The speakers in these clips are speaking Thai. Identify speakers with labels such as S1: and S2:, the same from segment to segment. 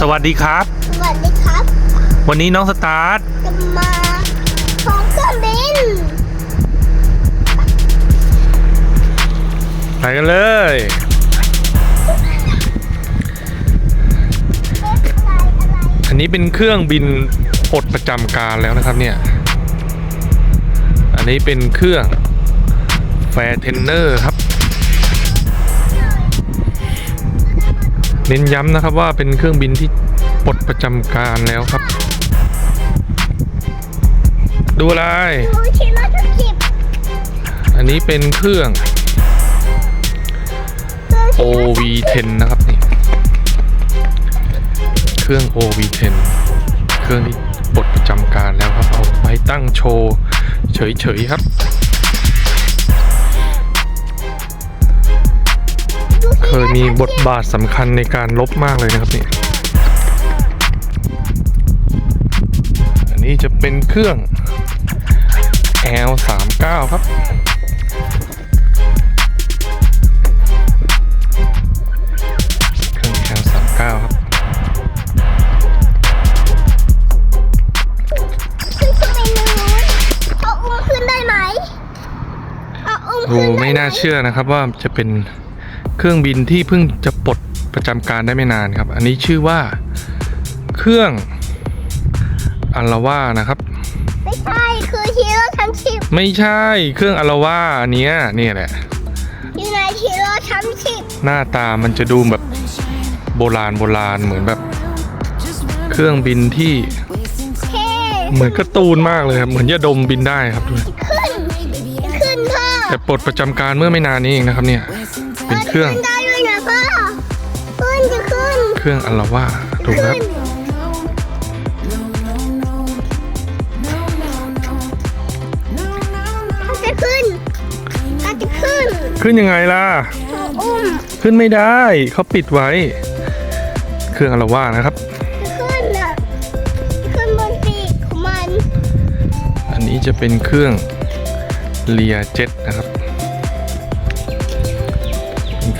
S1: สวัสดีครับ
S2: สวัสดีครับ
S1: วันนี้น้องสตาร์ท
S2: จะมาท้องเครื่องบิน
S1: ไปกันเลย อันนี้เป็นเครื่องบินปลดประจำการแล้วนะครับเนี่ย อันนี้เป็นเครื่องแฟร์เทนเนอร์ครับ เน้นย้ำนะครับว่าเป็นเครื่องบินที่ปลดประจำการแล้วครับ ดูอะไร
S2: ดูชิมาทุกคลิป
S1: อันนี้เป็นเครื่อง
S2: ดูชิ
S1: OV10 นะครับนี่เครื่อง OV10 เครื่องที่ปลดประจำการแล้วครับ เอาไว้ตั้งโชว์ เฉยๆครับ ยมีบทบาทสำคัญในการลบมากเลยนะครับนี่อันนี้จะเป็นเครื่อง L39 ครับเครื่อง L39 ครับ
S2: ขึ้นเครื่องบินนู้นเอาอุ้มขึ้นได้ไหมเอาอุ้ม
S1: ดู
S2: ขึ้นด้ห
S1: ไม่น่าเชื่อนะครับว่าจะเป็นเค รื่องบินที่เพิ่งจะปลดประจำการได้ไม่นานครับ อันนี้ชื่อว่าเครื่องอัลลาวานะครับ
S2: ไม่ใช่ คือฮีโร่ทั้งชิป
S1: ไม่ใช่เครื่องอัลลาวาอันเนี้ยเนี่ยแหละ
S2: อยู่ในฮีโร่ทั้งชิป
S1: หน้าตามันจะดูแบบโบราณโบราณเหมือนแบบ เครื่องบินที่
S2: เท่
S1: เหมือนการ์ตูนมากเลยครับเหมือนยาดมบินได้ครับดู
S2: ขึ้น ขึ้นพ่อ
S1: แต่ปลดประจำการเมื่อไม่นานนี้เองนะครับเนี่ย เป็นเครื่อง
S2: ขึ้นได้ด้วยนะพ่อขึ้นจะขึ้น
S1: เครื่องอัลลาวาถูกครับ
S2: ถ้าจะขึ้นถ้าจะขึ้น
S1: ขึ้นยังไงล่ะ
S2: เอาอุ้ม
S1: ขึ้นไม่ได้เขาปิดไว้ เครื่องอัลลาวานะครับ
S2: จะขึ้นอะขึ้นบนปีกของมัน
S1: อันนี้จะเป็นเครื่องเลียเจ็ตนะครับเป็นเค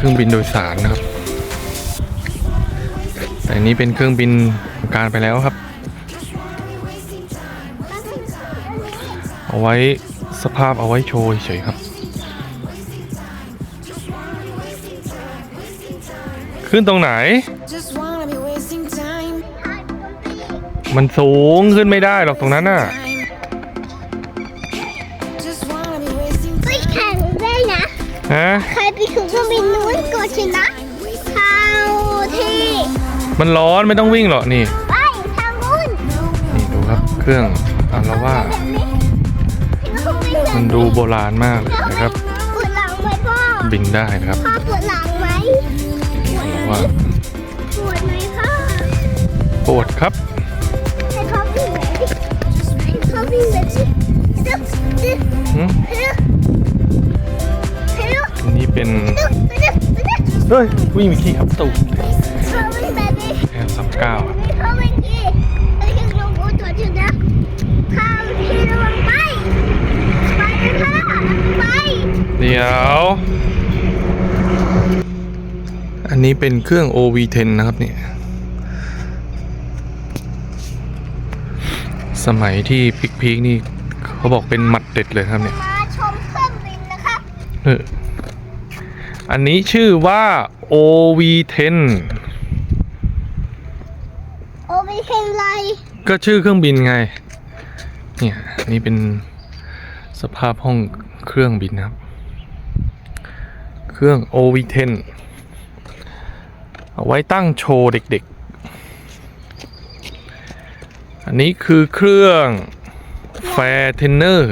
S1: รื่องบินโดยสารนะครับ แต่อันนี้เป็นเครื่องบินการไปแล้วครับ เอาไว้สภาพเอาไว้โชว์เฉยๆครับ ขึ้นตรงไหน
S3: Just wanna be wasting time.
S1: มันสูงขึ้นไม่ได้หรอกตรงนั้นน่ะ
S3: time. Just wanna be wasting
S2: ไปแข่งได้นะ
S1: ฮะ
S2: ใคร ไปถึงเครื่องบินนู้นก็ชนะเข้าที่
S1: มันร้อนไม่ต้องวิ่งหรอกนี่
S2: ไปทางนู้น
S1: นี่ดูครับเครื่องอัลลาวา
S2: แบบนี้เครื่องบินแบบ
S1: มันดูโบราณมากเลยนะครับ
S2: ปวดหลังไหมพ่อ
S1: บินได้นะครับ
S2: พ่อปวดหลังไหม
S1: อัลลาวา
S2: ปวดไหมพ่อ
S1: ปวดครับ
S2: ให้เขาวิ่งแบบนี้ให้เขาวิ่งแบบนี้ดึ๊บดึ๊บ
S1: หึ
S2: ดึ๊บดึ๊บ
S1: อันนี้ เป็น
S2: ดึ๊บดึ๊บดึ๊บ
S1: เฮ้ยวิ่งไปที่ครับตูด
S2: เขาวิ่งแบบนี้
S1: แอลสามเก้า
S2: เขาวิ่งอีกไอ้ที่ลงอุตัวจุดนะเข้าที่ระวังไปไปเลยค่ะไป
S1: เดี๋ยว อันนี้เป็นเครื่อง OV10 นะครับเนี่ย สมัยที่พีคๆนี่ เขาบอกเป็นหมัดเด็ดเลยครับเนี่ย
S2: มาชมเครื่องบินนะครับ
S1: เอออันนี้ชื่อว่า OV10
S2: โอไปเห็นไร
S1: ก็ชื่อเครื่องบินไง เนี่ยนี่เป็นสภาพห้องเครื่องบินนะครับ เครื่อง OV10 เอาไว้ตั้งโชว์เด็กๆ อันนี้คือเครื่อง Fair Tenor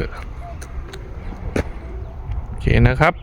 S1: โอเคนะครับ